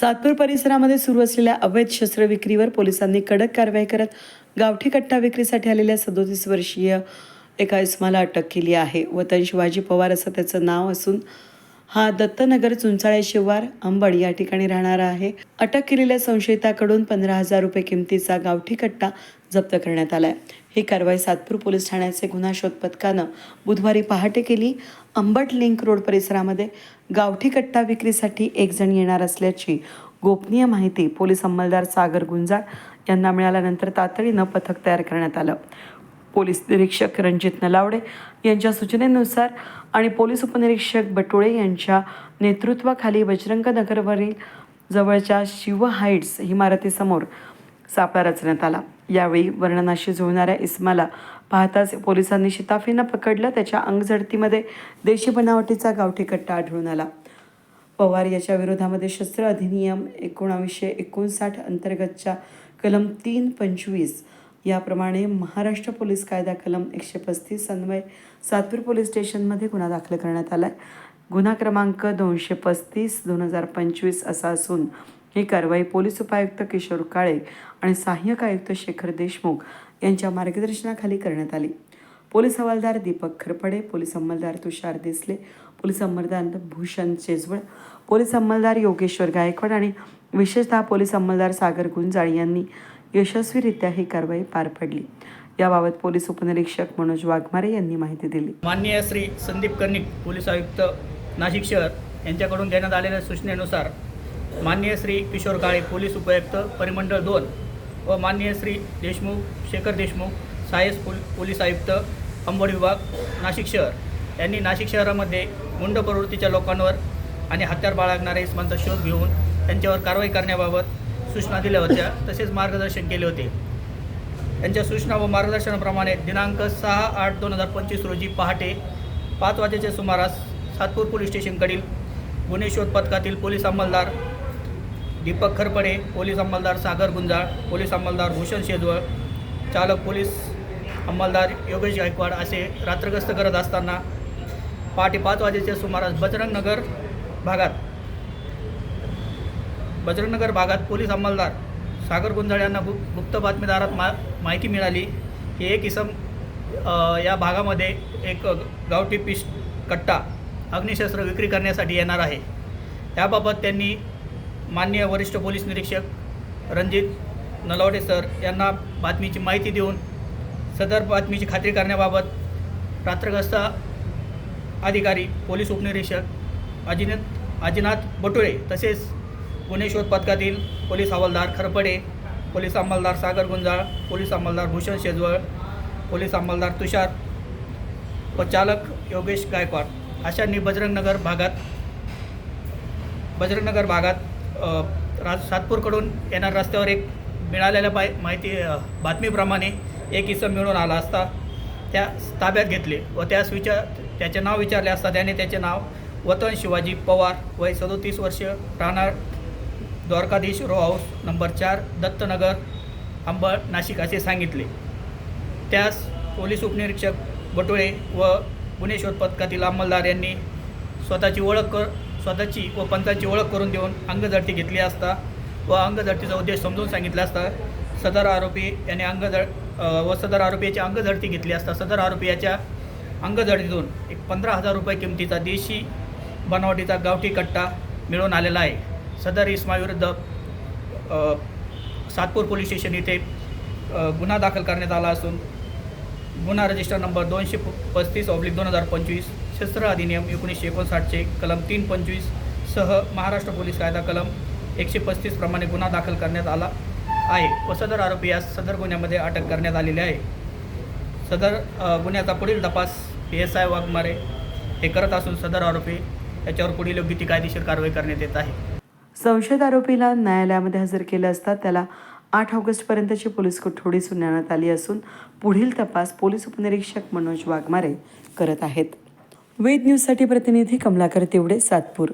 सातपूर परिसरामध्ये सुरू असलेल्या अवैध शस्त्रविक्रीवर पोलिसांनी कडक कारवाई करत गावठी कट्टा विक्रीसाठी आलेल्या सदोतीस वर्षीय एका इस्माला अटक केली आहे. वतन शिवाजी पवार असं त्याचं नाव असून हा दत्तनगर चुंचाळे शिवार अंबड या ठिकाणी राहणारा आहे. अटक केलेल्या संशयिताकडून पंधरा हजार रुपये किमतीचा गावठी कट्टा जप्त करण्यात आलाय. ही कारवाई सातपूर पोलीस ठाण्याचे गुन्हा शोध पथकानं बुधवारी पहाटे केली. अंबड लिंक रोड परिसरामध्ये गावठी कट्टा विक्रीसाठी एक जण येणार असल्याची गोपनीय माहिती पोलीस अंमलदार सागर गुंजाळ यांना मिळाल्यानंतर तातडीनं पथक तयार करण्यात आलं. पोलीस निरीक्षक रणजित नलावडे यांच्या सूचनेनुसार आणि पोलीस उपनिरीक्षक बटोळे यांच्या नेतृत्वाखाली बजरंग नगरवरील जवळच्या शिव हाईट्स इमारतीसमोर सापळा रचण्यात आला. यावेळी वर्णनाशी जुळणाऱ्या इस्माला पाहताच पोलिसांनी शिताफीनं पकडलं. त्याच्या अंगझडतीमध्ये देशी बनावटीचा गावठी कट्टा आढळून आला. पवार याच्या विरोधामध्ये शस्त्र अधिनियम एकोणावीसशे एकोणसाठ अंतर्गतच्या कलम तीन पंचवीस याप्रमाणे महाराष्ट्र पोलीस कायदा कलम एकशे पस्तीस अन्वय सातपूर पोलीस स्टेशनमध्ये गुन्हा दाखल करण्यात आला आहे गुन्हा क्रमांक दोनशे पस्तीस दोन हजार पंचवीस असा असून ही कारवाई पोलीस उपायुक्त किशोर काळे आणि सहाय्यक आयुक्त शेखर देशमुख यांच्या मार्गदर्शनाखाली करण्यात आली. पोलीस हवालदार दीपक खरपडे पोलीस अंमलदार तुषार देसले पोलीस अंमलदार भूषण चेजवळ पोलीस अंमलदार योगेश्वर गायकवाड आणि विशेषतः पोलीस अंमलदार सागर गुंजाळ यांनी यशस्वीरित्या ही कारवाई पार पडली. याबाबत पोलीस उपनिरीक्षक मनोज वाघमारे यांनी माहिती दिली. माननीय श्री संदीप कर्णिक पोलीस आयुक्त नाशिक शहर यांच्याकडून देण्यात आलेल्या सूचनेनुसार माननीय श्री किशोर काळे पोलीस उपायुक्त परिमंडळ दोन व माननीय श्री देशमुख शेखर देशमुख सायस पोल पोलीस आयुक्त अंबड विभाग नाशिक शहर यांनी नाशिक शहरामध्ये गुंड प्रवृत्तीच्या लोकांवर आणि हत्यार बाळगणाऱ्या इसमांचा शोध घेऊन त्यांच्यावर कारवाई करण्याबाबत सूचना दिल्या होत्या तसेच मार्गदर्शन केले होते. त्यांच्या सूचना व मार्गदर्शनाप्रमाणे दिनांक सहा आठ दोन हजार पंचवीस रोजी पहाटे पाच वाजेच्या सुमारास सातपूर पोलीस स्टेशनकडील गुन्हे शोध पथकातील पोलीस अंमलदार दीपक खरपडे पोलीस अंमलदार सागर गुंजाळ पोलीस अंमलदार भूषण शेजवळ चालक पोलीस अंमलदार योगेश गायकवाड असे रात्रग्रस्त करत असताना पहाटे पाच वाजेच्या सुमारास बजरंग नगर भागात बजरंगनगर भागात पोलीस अंमलदार सागर गुंजाळ यांना गु गुप्त बातमीदारात मा माहिती मिळाली की एक इसम या भागामध्ये एक गावठी पिश कट्टा अग्निशस्त्र विक्री करण्यासाठी येणार आहे. त्याबाबत त्यांनी माननीय वरिष्ठ पोलीस निरीक्षक रणजित नलावडे सर यांना बातमीची माहिती देऊन सदर बातमीची खात्री करण्याबाबत रात्रग्रस्त अधिकारी पोलीस उपनिरीक्षक अजिनाथ अजिनाथ बटुळे तसेच गुन्हे शोध पथकातील पोलीस हवालदार खरपडे पोलीस अंमलदार सागर गुंजाळ पोलीस अंमलदार भूषण शेजवळ पोलीस अंमलदार तुषार व चालक योगेश गायकवाड. अशांनी बजरंगनगर भागात बजरंगनगर भागात राज सातपूरकडून येणार रस्त्यावर एक मिळालेल्या बाय माहिती बातमीप्रमाणे एक इसम मिळून आला असता त्या ताब्यात घेतले व त्यास विचार त्याचे नाव विचारले असता त्याने त्याचे नाव वतन शिवाजी पवार वय सदोतीस वर्ष राहणार द्वारकाधीश रो हाऊस नंबर चार दत्तनगर अंबड नाशिक असे सांगितले. त्यास पोलीस उपनिरीक्षक बटोळे व गुन्हे शोध पथकातील अंमलदार यांनी स्वतःची ओळख कर स्वतःची व पंथाची ओळख करून देऊन अंगझडती घेतली असता व अंगझडतीचा उद्देश समजून सांगितला असता सदर आरोपी याने अंगझड व सदर आरोपी याची अंगझडती घेतली असता सदर आरोपी याच्या अंगझडतीतून एक पंधरा हजार रुपये किमतीचा देशी बनावटीचा गावठी कट्टा मिळून आलेला आहे. सदर इस्माविरुद्ध सातपूर पोलीस स्टेशन इथे गुन्हा दाखल करण्यात आला असून गुन्हा रजिस्टर नंबर दोनशे पस्तीस ऑब्लिक दोन हजार पंचवीस शस्त्र अधिनियम एकोणीसशे एकोणसाठचे कलम तीन पंचवीस सह महाराष्ट्र पोलीस कायदा कलम एकशे पस्तीस प्रमाणे गुन्हा दाखल करण्यात आला आहे व सदर आरोपी यास सदर गुन्ह्यामध्ये अटक करण्यात आलेली आहे. सदर गुन्ह्याचा पुढील तपास पी एस आय वाघमारे हे करत असून सदर आरोपी याच्यावर पुढील योग्य ती कायदेशीर कारवाई करण्यात येत आहे. संशयित आरोपीला न्यायालयामध्ये हजर केलं असता त्याला आठ ऑगस्टपर्यंतची पोलीस कोठडी सुनावण्यात आली असून पुढील तपास पोलीस उपनिरीक्षक मनोज वाघमारे करत आहेत. वेद न्यूजसाठी प्रतिनिधी कमलाकर तेवडे सातपूर.